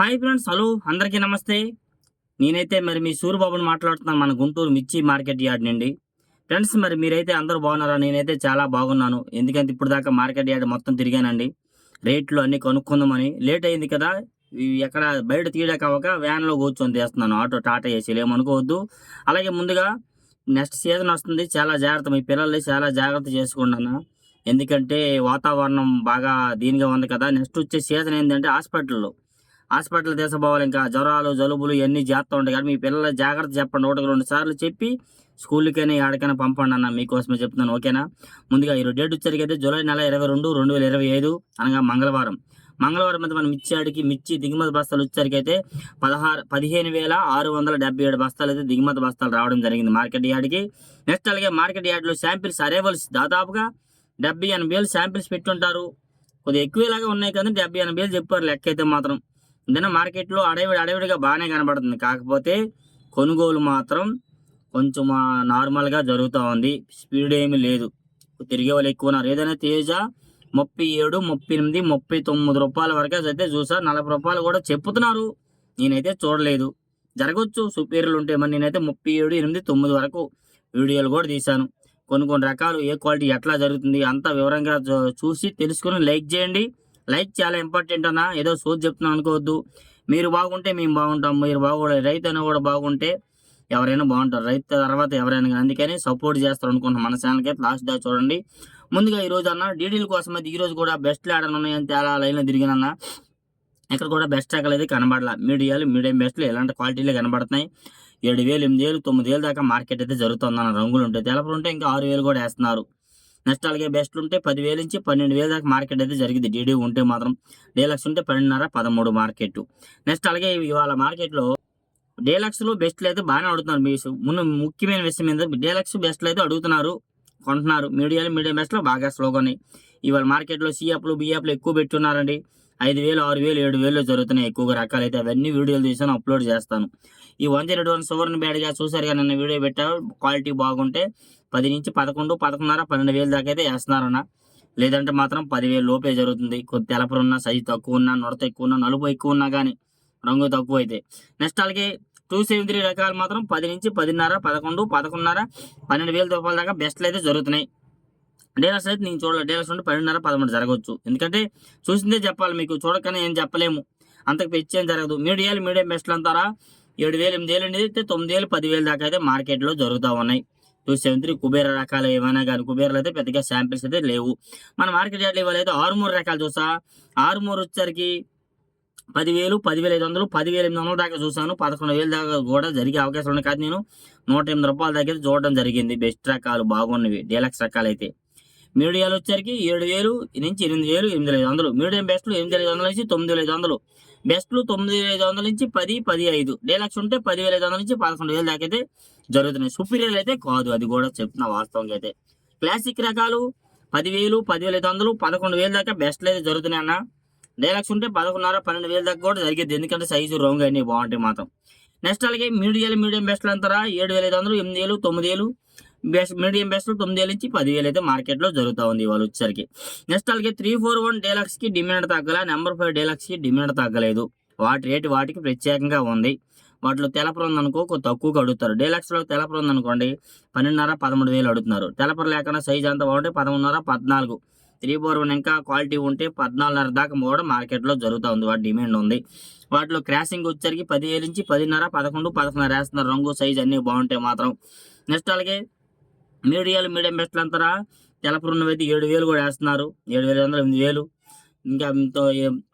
Hi friends hello. అందరికీ నమస్తే. నేనైతే మరి మీ సూర్యబాబుని మాట్లాడుతున్నాను మన గుంటూరు మిర్చి మార్కెట్ యార్డ్ నుండి. ఫ్రెండ్స్ మరి మీరైతే అందరూ బాగున్నారా? నేనైతే చాలా బాగున్నాను. ఎందుకంటే ఇప్పుడు దాకా మార్కెట్ యార్డ్ మొత్తం తిరిగానండి. రేట్లు అన్నీ కొనుక్కుందామని. లేట్ అయింది కదా. ఎక్కడ బయట తీయడానికి అవ్వక వ్యాన్లో కూర్చొని తీస్తున్నాను. ఆటో టాటా ఏసీ ఏమనుకోవద్దు అలాగే ముందుగా నెక్స్ట్ సీజన్ వస్తుంది. చాలా జాగ్రత్త. మీ పిల్లల్ని చాలా జాగ్రత్త చేసుకున్నాను ఎందుకంటే వాతావరణం బాగా దీనిగా ఉంది కదా. నెక్స్ట్ వచ్చే సీజన్ ఏంటంటే హాస్పిటల్లో. హాస్పిటల్ తీసుకోవాలి ఇంకా జ్వరాలు జలుబులు ఇవన్నీ చేస్తూ ఉంటాయి కానీ మీ పిల్లల జాగ్రత్త చెప్పండి. ఒకటి రెండు సార్లు చెప్పి స్కూల్కైనా ఎక్కడికైనా పంపండి అన్న మీకోసమే చెప్తున్నాను. ఓకేనా? ముందుగా ఈరోజు డేట్ వచ్చరికి అయితే జూలై నెల ఇరవై రెండు రెండు వేల ఇరవై ఐదు అనగా మంగళవారం. మంగళవారం అయితే మనం మిర్చి ఆడికి మిర్చి దిగుమతి బస్తాలు వచ్చేసరికి పదహారు పదిహేను వేల ఆరు వందల డెబ్బై ఏడు బస్తాలు అయితే దిగుమతి బస్తాలు రావడం జరిగింది మార్కెట్ యార్డ్కి నెక్స్ట్ అలాగే మార్కెట్ యార్డ్లో శాంపిల్స్ అరేవల్స్ దాదాపుగా డెబ్బై ఎనభై వేలు శాంపిల్స్ పెట్టుంటారు. కొద్దిగా ఎక్కువలాగా ఉన్నాయి కానీ డెబ్బై ఎనభై వేలు చెప్పారు లెక్క అయితే మాత్రం. ఏదైనా మార్కెట్లో అడవిడి అడవిడిగా బాగానే కనబడుతుంది. కాకపోతే కొనుగోలు మాత్రం కొంచెం నార్మల్గా జరుగుతూ ఉంది. స్పీడ్ ఏమీ లేదు. తిరిగే వాళ్ళు ఎక్కువ ఉన్నారు. ఏదైనా తేజ ముప్పై ఏడు ముప్పై ఎనిమిది ముప్పై తొమ్మిది రూపాయల వరకు అయితే చూసా. నలభై రూపాయలు కూడా చెప్తున్నారు. నేనైతే చూడలేదు. జరగవచ్చు సుపీరియర్లు ఉంటే మరి నేనైతే ముప్పై ఏడు ఎనిమిది తొమ్మిది వరకు వీడియోలు కూడా తీశాను. కొన్ని కొన్ని రకాలు ఏ క్వాలిటీ ఎట్లా జరుగుతుంది అంత వివరంగా చూ- చూసి తెలుసుకుని లైక్ చేయండి. లైక్ చాలా ఇంపార్టెంట్ అన్న. ఏదో సోది చెప్తున్నాను అనుకోవద్దు. మీరు బాగుంటే మేము బాగుంటాం. మీరు బాగుండే రైతు అయినా కూడా బాగుంటే ఎవరైనా బాగుంటారు. రైతు తర్వాత ఎవరైనా అందుకని సపోర్ట్ చేస్తారు అనుకుంటున్నాం మన ఛానల్కి అయితే లాస్ట్ దా చూడండి. ముందుగా ఈ రోజు అన్న డీటెయిల్ కోసం అయితే ఈరోజు కూడా బెస్ట్ ల్యాడర్ ఉన్నాయని చాలా లైన్లో తిరిగినన్న ఇక్కడ కూడా బెస్ట్ రకాలు అయితే కనబడాల. మీడియాలు మీడియం బెస్ట్లు ఎలాంటి క్వాలిటీలే కనబడుతున్నాయి. ఏడు వేలు ఎనిమిది వేలు తొమ్మిది వేలు దాకా మార్కెట్ అయితే జరుగుతుందన్న. రంగులు ఉంటాయి తెలపలు ఉంటే ఇంకా ఆరు వేలు కూడా వేస్తున్నారు. నెక్స్ట్ అలాగే బెస్ట్లు ఉంటే పదివేలు నుంచి పన్నెండు వేలు దాకా మార్కెట్ అయితే జరిగింది. డీడీ ఉంటే మాత్రం డీలక్స్ ఉంటే పన్నెండున్నర పదమూడు మార్కెట్ నెక్స్ట్ అలాగే ఇవాళ మార్కెట్లో డీలక్స్లో బెస్ట్లు అయితే బాగానే అడుగుతున్నారు. మీ ముందు ముఖ్యమైన విషయం ఏంటంటే డీలక్స్ బెస్ట్లు అయితే అడుగుతున్నారు కొంటున్నారు. మీడియాలు మీడియం బెస్ట్లో బాగా స్లోగా ఉన్నాయి. ఇవాళ మార్కెట్లో సీఎఫ్లు బిఎఫ్లు ఎక్కువ పెట్టున్నారండి ఐదు వేలు ఆరు వేలు ఏడు వేలు జరుగుతున్నాయి. ఎక్కువగా రకాలు అయితే అవన్నీ వీడియోలు తీసాను అప్లోడ్ చేస్తాను. ఈ వన్ జీరో వన్ సువర్ణ బ్యాడ్గా చూసారు కానీ నిన్న వీడియో పెట్టారు. క్వాలిటీ బాగుంటే పది నుంచి పదకొండు పదకొండున్నర పన్నెండు వేలు దాకా అయితే వేస్తున్నారన్న. లేదంటే మాత్రం పదివేలు లోపే జరుగుతుంది. కొద్ది తెలపరు ఉన్న సైజు తక్కువ ఉన్నా నొడత ఎక్కువ ఉన్నా నలుపు ఎక్కువ ఉన్నా కానీ రంగు తక్కువ అయితే నెక్స్ట్ అలాగే టూ సెవెన్ త్రీ రకాలు మాత్రం పది నుంచి పదిన్నర పదకొండు పదకొండున్నర పన్నెండు వేల రూపాయల దాకా బెస్ట్లు అయితే జరుగుతున్నాయి. డీలర్స్ అయితే నేను చూడలేదు డీలర్స్ ఉంటే పన్నెండున్నర పదమూడు జరగవచ్చు. ఎందుకంటే చూసిందే చెప్పాలి మీకు. చూడకనే ఏం చెప్పలేము. అంతకు పెంచేం జరగదు. మీడియాలు మీడియం బెస్ట్లు అంటారా? ఏడు వేలు ఎనిమిది వేలు అనేది అయితే తొమ్మిది వేలు పదివేలు దాకా అయితే మార్కెట్లో జరుగుతూ ఉన్నాయి. టూ సెవెన్ త్రీ కుబేర రకాలు ఏమైనా కానీ కుబేరలు అయితే పెద్దగా శాంపిల్స్ అయితే లేవు. మన మార్కెట్ యార్డ్లో ఇవ్వలేదు ఆరుమూరు రకాలు చూసా. ఆరుమూరు వచ్చరికి పదివేలు పదివేల ఐదు వందలు పదివేల ఎనిమిది వందల దాకా చూసాను పదకొండు వేలు దాకా కూడా జరిగే అవకాశం ఉన్నాయి కాదు నేను నూట ఎనిమిది రూపాయల దాకా అయితే చూడడం జరిగింది. బెస్ట్ రకాలు బాగున్నవి డీలక్స్ రకాలు అయితే. మీడియాలు వచ్చేసరికి ఏడు వేలు నుంచి ఎనిమిది వేలు ఎనిమిది ఐదు వందలు. మీడియం బెస్ట్లు ఎనిమిది ఐదు వందల నుంచి తొమ్మిది వేల ఐదు వందలు. బెస్ట్లు తొమ్మిది వేల ఐదు వందల నుంచి పది పది ఐదు. డీలక్స్ ఉంటే పదివేల ఐదు వందల నుంచి పదకొండు వేల దాకా అయితే జరుగుతున్నాయి. సుపీరియర్ అయితే కాదు అది కూడా చెప్తున్నా వాస్తవంగా అయితే. క్లాసిక్ రకాలు పదివేలు పదివేల ఐదు వందలు పదకొండు వేలు దాకా బెస్ట్లు అయితే జరుగుతున్నాయి అన్న. డైలాక్స్ ఉంటే పదకొండున్నర పన్నెండు వేల దాకా కూడా జరిగేది. ఎందుకంటే సైజు రంగు అన్ని బాగుంటాయి మాత్రం. నెక్స్ట్ అలాగే మీడియాలు మీడియం బెస్ట్లు అంటారా? ఏడు వేల ఐదు వందలు ఎనిమిది వేలు తొమ్మిది వేలు బెస్ట్ మీడియం బెస్ట్ తొమ్మిది వేల నుంచి పదివేలు అయితే మార్కెట్లో జరుగుతూ ఉంది వాళ్ళు వచ్చేసరికి. నెక్స్ట్ అలాగే త్రీ ఫోర్ వన్ డీలక్స్కి డిమాండ్ తగ్గల నెంబర్ ఫైవ్ డీలక్స్కి డిమాండ్ తగ్గలేదు. వాటి రేటు వాటికి ప్రత్యేకంగా ఉంది. వాటిలో తెలపర ఉందనుకో కొంచెం తక్కువగా అడుగుతారు. డీలక్స్లో తెలపర ఉందనుకోండి పన్నెండున్నర పదమూడు వేలు అడుగుతున్నారు. తెలపర లేకుండా సైజ్ అంతా బాగుంటే పదమూడున్నర పద్నాలుగు. త్రీ ఫోర్ వన్ ఇంకా క్వాలిటీ ఉంటే పద్నాలుగున్నర దాకా కూడా మార్కెట్లో జరుగుతూ ఉంది. వాటి డిమాండ్ ఉంది. వాటిలో క్రాసింగ్ వచ్చరికి పదివేలు నుంచి పదిన్నర పదకొండు పదకొండున్నర వేస్తున్నారు. రంగు సైజ్ అన్నీ బాగుంటాయి మాత్రం. నెక్స్ట్ అలాగే మీడియాలు మీడియం బెస్ట్లు అంతా తెలపరు ఉన్నవైతే ఏడు వేలు కూడా వేస్తున్నారు. ఏడు వేల వందల ఎనిమిది వేలు. ఇంకా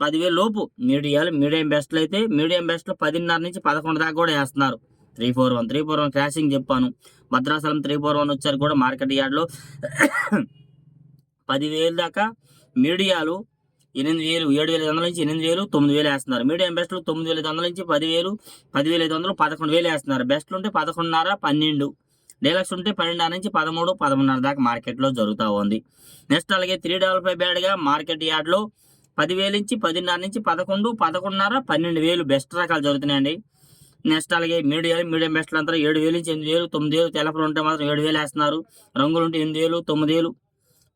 పదివేలు లోపు మీడియాలు మీడియం బెస్ట్లు అయితే మీడియం బెస్ట్లు పదిన్నర నుంచి పదకొండు దాకా కూడా వేస్తున్నారు. Three four one three four one crossing చెప్పాను. భద్రాచలం త్రీ ఫోర్ వన్ వచ్చారు కూడా మార్కెట్ యార్డ్లో. పదివేలు దాకా మీడియాలు ఎనిమిది వేలు ఏడు వేల ఐదు వందల నుంచి ఎనిమిది వేలు తొమ్మిది వేలు వేస్తున్నారు. మీడియం బెస్ట్లు తొమ్మిది వేల ఐదు వందల నుంచి పదివేలు పదివేల ఐదు వందలు పదకొండు వేలు వేస్తున్నారు. బెస్ట్లు ఉంటే పదకొండున్నర పన్నెండు. డీలక్స్ ఉంటే పన్నెండున్నర నుంచి పదమూడు పదమూడున్నర దాకా మార్కెట్లో జరుగుతూ ఉంది. నెక్స్ట్ అలాగే త్రీ డబల్ ఫైవ్ బ్యాడ్గా మార్కెట్ యార్డ్లో పదివేలు నుంచి పదిన్నర నుంచి పదకొండు పదకొండున్నర పన్నెండు వేలు బెస్ట్ రకాలు జరుగుతున్నాయండి. నెక్స్ట్ అలాగే మీడియాలు మీడియం బెస్ట్లు అంతా ఏడు వేలు నుంచి ఎనిమిది వేలు తొమ్మిది వేలు తెలపలు ఉంటే మాత్రం ఏడు వేలు వేస్తున్నారు. రంగులు ఉంటే ఎనిమిది వేలు తొమ్మిది వేలు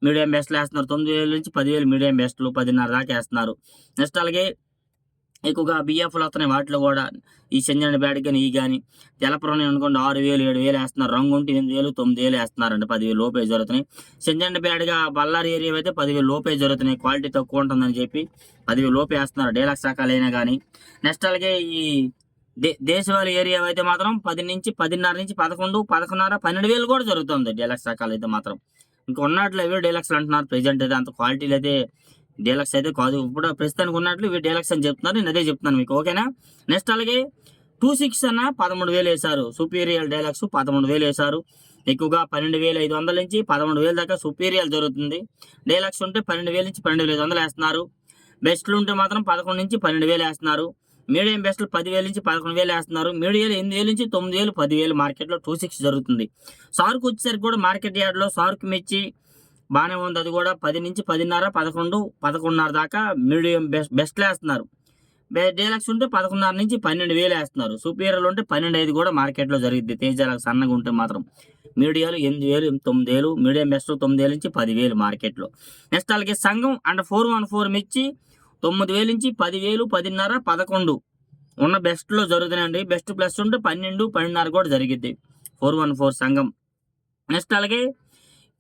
మీడియం బెస్ట్లు వేస్తున్నారు. తొమ్మిది వేల నుంచి పదివేలు మీడియం బెస్ట్లు పదిన్నర దాకా వేస్తున్నారు. నెక్స్ట్ అలాగే ఎక్కువగా బిఎఫ్లు వస్తున్నాయి. వాటిలో కూడా ఈ చెంజండి బ్యాట్ కానీ ఈ కానీ జలపురం అనుకోండి ఆరు వేలు ఏడు వేలు వేస్తున్నారు. రంగు ఉంటే ఎనిమిది వేలు తొమ్మిది వేలు వేస్తున్నారండి. పదివేలు లోపే జరుగుతున్నాయి. చెంజండి బ్యాడ్గా బల్లారి ఏరియా అయితే పదివేలు లోపే జరుగుతున్నాయి. క్వాలిటీ తక్కువ ఉంటుందని చెప్పి పదివేలు లోపే వేస్తున్నారు. డేలక్స్ రకాలైనా కానీ నెక్స్ట్ అలాగే ఈ దే దేశవాళి ఏరియా అయితే మాత్రం పది నుంచి పదిన్నర నుంచి పదకొండు పదకొండున్నర పన్నెండు వేలు కూడా జరుగుతుంది. డీలక్స్ రకాలు అయితే మాత్రం. ఇంకా ఉన్నట్లు ఇవి డీలక్స్ అంటున్నారు? ప్రజెంట్ అయితే అంత క్వాలిటీలు అయితే డీలక్స్ అయితే కాదు. ఇప్పుడు ప్రస్తుతానికి ఉన్నట్లు ఇవి డీలక్స్ అని చెప్తున్నారు. నేను అదే చెప్తున్నాను మీకు. ఓకేనా? నెక్స్ట్ అలాగే టూ సిక్స్ అన్న పదమూడు వేలు వేశారు. సుపీరియల్ డైలాగ్స్ పదమూడు వేలు వేశారు. ఎక్కువగా పన్నెండు వేల ఐదు వందల నుంచి పదమూడు వేల దాకా సుపీరియల్ జరుగుతుంది. డైలాగ్స్ ఉంటే పన్నెండు వేల నుంచి పన్నెండు వేల ఐదు వందలు వేస్తున్నారు. బెస్ట్లు ఉంటే మాత్రం పదకొండు నుంచి పన్నెండు వేలు వేస్తున్నారు. మీడియం బెస్ట్లు పదివేల నుంచి పదకొండు వేలు వేస్తున్నారు. మీడియం ఎనిమిది వేల నుంచి తొమ్మిది వేలు పదివేలు మార్కెట్లో టూ సిక్స్ జరుగుతుంది. సార్కు వచ్చేసరికి కూడా మార్కెట్ యార్డ్లో సార్కు మెచ్చి బాగానే ఉంది. అది కూడా పది నుంచి పదిన్నర పదకొండు పదకొండున్నర దాకా మీడియం బెస్ట్ బెస్ట్లు వేస్తున్నారు డీలక్స్ ఉంటే పదకొండున్నర నుంచి పన్నెండు వేలు వేస్తున్నారు. సూపీరియర్లు ఉంటే పన్నెండు ఐదు కూడా మార్కెట్లో జరిగింది తేజాలకు సన్నగా ఉంటే మాత్రం మీడియాలు ఎనిమిది వేలు తొమ్మిది వేలు మీడియం బెస్ట్ తొమ్మిది వేలు నుంచి పదివేలు మార్కెట్లో. నెక్స్ట్ అలాగే సంఘం అండ్ ఫోర్ వన్ ఫోర్ మిర్చి తొమ్మిది వేలు నుంచి పదివేలు పదిన్నర పదకొండు ఉన్న బెస్ట్లో జరుగుతున్నాయండి. బెస్ట్ ప్లస్ ఉంటే పన్నెండు పన్నెండున్నర కూడా జరిగింది ఫోర్ వన్ ఫోర్ సంఘం. నెక్స్ట్ అలాగే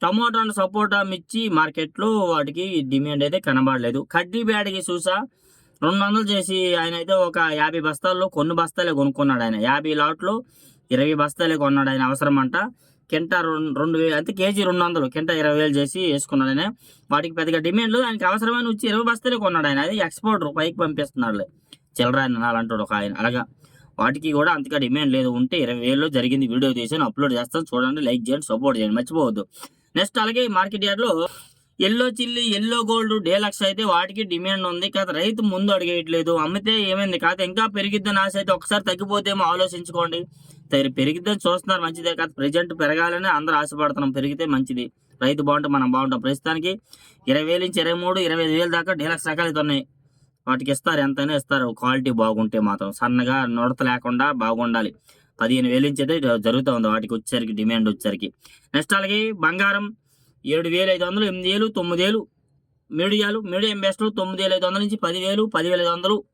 టమాటో అండ్ సపోటా మిర్చి మార్కెట్లో వాటికి డిమాండ్ అయితే కనబడలేదు. కడ్డీ బ్యాడ్కి చూసా రెండు వందలు చేసి ఆయన అయితే ఒక యాభై బస్తాల్లో కొన్ని బస్తాలే కొనుక్కున్నాడు ఆయన. యాభై లాట్లు ఇరవై బస్తాలే కొన్నాడు ఆయన అవసరం అంట కింట రెండు రెండు వేలు అంటే కేజీ రెండు వందలు కింట ఇరవై వేలు చేసి వేసుకున్నాడు ఆయన. వాటికి పెద్దగా డిమాండ్ లేదు. ఆయనకి అవసరమైన వచ్చి ఇరవై బస్తాలే కొన్నాడు ఆయన. అది ఎక్స్పోర్ట్ పైకి పంపిస్తున్నాడు చిల్లర ఆయన అలాంటి ఒక ఆయన. అలాగా. వాటికి కూడా అంతగా డిమాండ్ లేదు. ఉంటే ఇరవై వేలలో జరిగింది వీడియో తీసాను అప్లోడ్ చేస్తాను. చూడండి లైక్ చేయండి సపోర్ట్ చేయండి. మర్చిపోవద్దు. నెక్స్ట్ అలాగే మార్కెట్ యార్డ్లో yellow chilli yellow gold deluxe అయితే వాటికి డిమాండ్ ఉంది. కాదు రైతు ముందు అడిగేయట్లేదు. అమ్మితే ఏమైంది? కాదు ఇంకా పెరిగిద్దని ఆశ అయితే ఒకసారి తగ్గిపోతేమో ఆలోచించుకోండి. సరే పెరిగిద్దని చూస్తున్నారు మంచిదే. కాదు ప్రజెంట్ పెరగాలని అందరూ ఆశపడుతున్నాం. పెరిగితే మంచిది. రైతు బాగుంటే మనం బాగుంటాం. ప్రస్తుతానికి ఇరవై వేలు నుంచి ఇరవై మూడు ఇరవై ఐదు వేలు దాకా డీలక్స్ రకాలు అయితే ఉన్నాయి. వాటికి ఇస్తారు ఎంతైనా ఇస్తారు. క్వాలిటీ బాగుంటే మాత్రం సన్నగా నుడత లేకుండా బాగుండాలి. పదిహేను వేలు నుంచి అయితే జరుగుతూ ఉంది. వాటికి వచ్చేసరికి డిమాండ్ వచ్చేసరికి. నెక్స్ట్ అలాగే బంగారం ఏడు వేలు ఐదు వందలు ఎనిమిది వేలు తొమ్మిది వేలు మీడియాలు మీడియం బెస్ట్లు తొమ్మిది వేల ఐదు వందల నుంచి పదివేలు పదివేల ఐదు వందలు.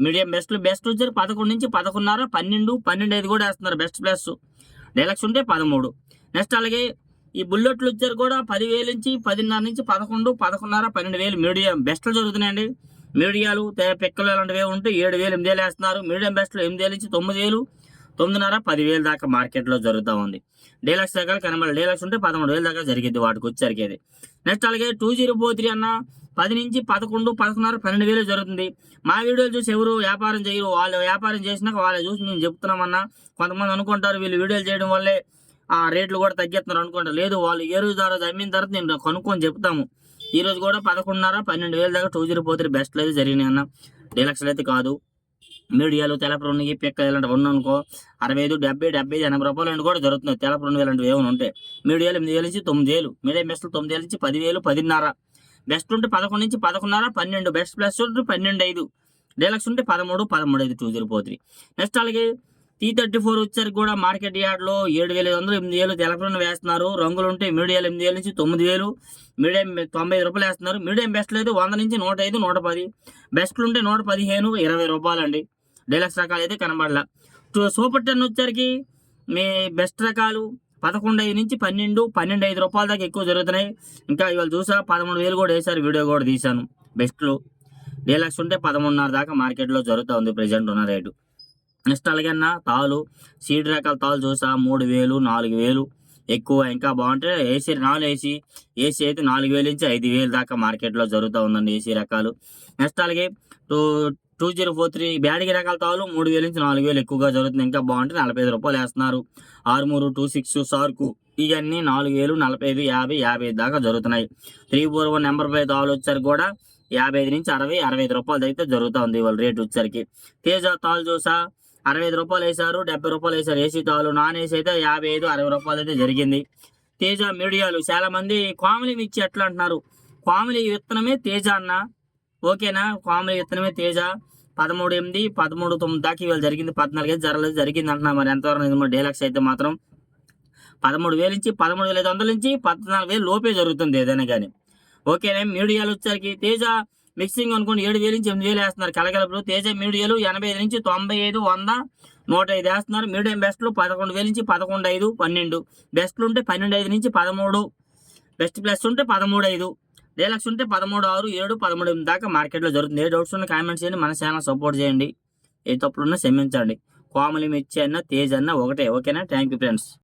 మీడియం బెస్ట్లు బెస్ట్ వచ్చారు పదకొండు నుంచి పదకొండున్నర పన్నెండు పన్నెండు ఐదు కూడా వేస్తున్నారు బెస్ట్ ప్లస్ డైలక్స్ ఉంటే పదమూడు. నెక్స్ట్ అలాగే ఈ బుల్లెట్లు వచ్చారు కూడా పదివేలు నుంచి పదిన్నర నుంచి పదకొండు పదకొండున్నర పన్నెండు వేలు. మీడియం బెస్ట్లు జరుగుతున్నాయండి. మీడియాలు తే- పిక్కలు అలాంటివి ఉంటే ఏడు వేలు ఎనిమిది వేలు వేస్తున్నారు. మీడియం బెస్ట్లు ఎనిమిది వేలు నుంచి తొమ్మిది వేలు తొమ్మిదిన్నర పదివేలు దాకా మార్కెట్లో జరుగుతూ ఉంది. డీలక్స్ దగ్గర కనబడి డీలక్స్ ఉంటే పదమూడు వేలు దాకా జరిగింది వాటికి వచ్చేసరికి నెక్స్ట్ అలాగే టూ జీరో ఫోర్ త్రీ అన్న పది నుంచి పదకొండు పదకొండున్నర పన్నెండు వేలు జరుగుతుంది. మా వీడియోలు చూసి ఎవరు వ్యాపారం చేయరు. వాళ్ళు వ్యాపారం చేసినాక వాళ్ళు చూసి మేము చెప్తున్నామన్నా కొంతమంది అనుకుంటారు. వీళ్ళు వీడియోలు చేయడం వల్లే ఆ రేట్లు కూడా తగ్గిస్తున్నారు అనుకుంటారు. లేదు వాళ్ళు ఏ రోజు ద్వారా అమ్మిన తర్వాత నేను కనుక్కొని చెప్తాము. ఈ రోజు కూడా పదకొండున్నర పన్నెండు వేల దాకా టూ జీరో ఫోర్ త్రీ బెస్ట్లు అయితే జరిగినాయి అన్న. డీలక్స్లు అయితే కాదు. మీడియాలు తెలపరునికి పిక్క ఇలాంటివి ఉన్న అనుకో అరవై ఐదు డెబ్బై డెబ్బై ఎనభై రూపాయలు అంటే కూడా జరుగుతుంది తెలపరుని ఇలాంటివి ఏమైనా ఉంటాయి మీడియాలు ఎనిమిది వేల నుంచి తొమ్మిది వేలు మీడియం బెస్ట్లు తొమ్మిది వేల నుంచి పదివేలు పదిన్నర. బెస్ట్ ఉంటే పదకొండు నుంచి పదకొండున్నర పన్నెండు. బెస్ట్ ప్లస్ ఉంటే పన్నెండు ఐదు. డీలక్స్ ఉంటే పదమూడు పదమూడు ఐదు two zero four three. Next అలాగే టీ థర్టీ ఫోర్ వచ్చేసరికి కూడా మార్కెట్ యార్డ్లో ఏడు వేల ఐదు వందలు ఎనిమిది వేలు తెలపరుని వేస్తున్నారు. రంగులు ఉంటే మీడియాలు ఎనిమిది వేల నుంచి తొమ్మిది వేలు మీడియం తొంభై ఐదు రూపాయలు వేస్తున్నారు. మీడియం బెస్ట్లు అయితే వంద నుంచి నూట ఐదు నూట పది. బెస్ట్లు ఉంటే నూట పదిహేను ఇరవై రూపాయలు అండి డీలక్స్ రకాలు అయితే కనబడలా. టూ సూపర్ టెన్ వచ్చరికి మీ బెస్ట్ రకాలు పదకొండు ఐదు నుంచి పన్నెండు పన్నెండు ఐదు రూపాయల దాకా ఎక్కువ జరుగుతున్నాయి. ఇంకా ఇవాళ చూసా పదమూడు వేలు కూడా వేశారు వీడియో కూడా తీశాను. బెస్ట్లు. డీలక్స్ ఉంటే పదమూడున్నర దాకా మార్కెట్లో జరుగుతూ ఉంది ప్రజెంట్ ఉన్న రేటు. నెక్స్ట్ అలాగన్నా తాలు. సీడ్ రకాల తాలు చూసా మూడు వేలు నాలుగు వేలు. ఎక్కువ ఇంకా బాగుంటే ఏసీ నాలుగు ఏసీ ఏసీ అయితే నాలుగు వేలు నుంచి ఐదు వేలు దాకా మార్కెట్లో జరుగుతూ ఉందండి ఏసీ రకాలు. నెక్స్ట్ అలాగే two two zero four three Byadgi రకాల తాలు మూడు వేల నుంచి నాలుగు వేలు ఎక్కువగా జరుగుతుంది. ఇంకా బాగుంటే నలభై ఐదు రూపాయలు వేస్తున్నారు. ఆరుమూరు టూ సిక్స్ సార్కు ఇవన్నీ నాలుగు వేలు నలభై ఐదు యాభై యాభై ఐదు దాకా జరుగుతున్నాయి. Three four one number five తాలు వచ్చారు కూడా యాభై ఐదు నుంచి అరవై అరవై ఐదు రూపాయలు అయితే జరుగుతూ ఉంది వాళ్ళ రేటు వచ్చరికి తేజ తాలు చూసా అరవై ఐదు రూపాయలు వేశారు డెబ్బై రూపాయలు వేశారు. ఏసీ తాలు నాన్ ఏసీ అయితే యాభై ఐదు అరవై రూపాయలు అయితే జరిగింది. తేజ మీడియాలు చాలా మంది కామిలి మిర్చి ఎట్లా అంటున్నారు? కామిలి విత్తనమే తేజ అన్న ఓకేనా? కామిలి విత్తనమే తేజ. పదమూడు ఎనిమిది పదమూడు తొమ్మిది దాకా ఇవాళ జరిగింది. పద్నాలుగు అయితే జరగలేదు జరిగింది అంటున్నా మరి. ఎంతవరకు నిజమో డీలక్స్ అయితే మాత్రం. పదమూడు వేల నుంచి పదమూడు వేల ఐదు వందల నుంచి పద్నాలుగు వేలు లోపే జరుగుతుంది ఏదైనా కానీ. ఓకేనా? మీడియాలు వచ్చేసరికి తేజ మిక్సింగ్ అనుకోండి ఏడు వేలు నుంచి ఎనిమిది వేలు వేస్తున్నారు కలగలపులు తేజ మీడియాలు ఎనభై ఐదు నుంచి తొంభై ఐదు వంద నూట ఐదు వేస్తున్నారు. మీడియం బెస్ట్లు పదకొండు వేలు నుంచి పదకొండు ఐదు పన్నెండు. బెస్ట్లు ఉంటే పన్నెండు ఐదు నుంచి పదమూడు. బెస్ట్ ప్లస్ ఉంటే పదమూడు ఐదు. లక్ష ఉంటే పదమూడు ఆరు ఏడు పదమూడు దాకా మార్కెట్లో జరుగుతుంది. ఏ డౌట్స్ ఉన్న కామెంట్స్ చేయండి. మన ఛానల్ సపోర్ట్ చేయండి. ఏ తప్పులున్నా క్షమించండి. కోమలి మిర్చి అన్న తేజ్ అన్న ఒకటే. ఓకేనా? Thank you friends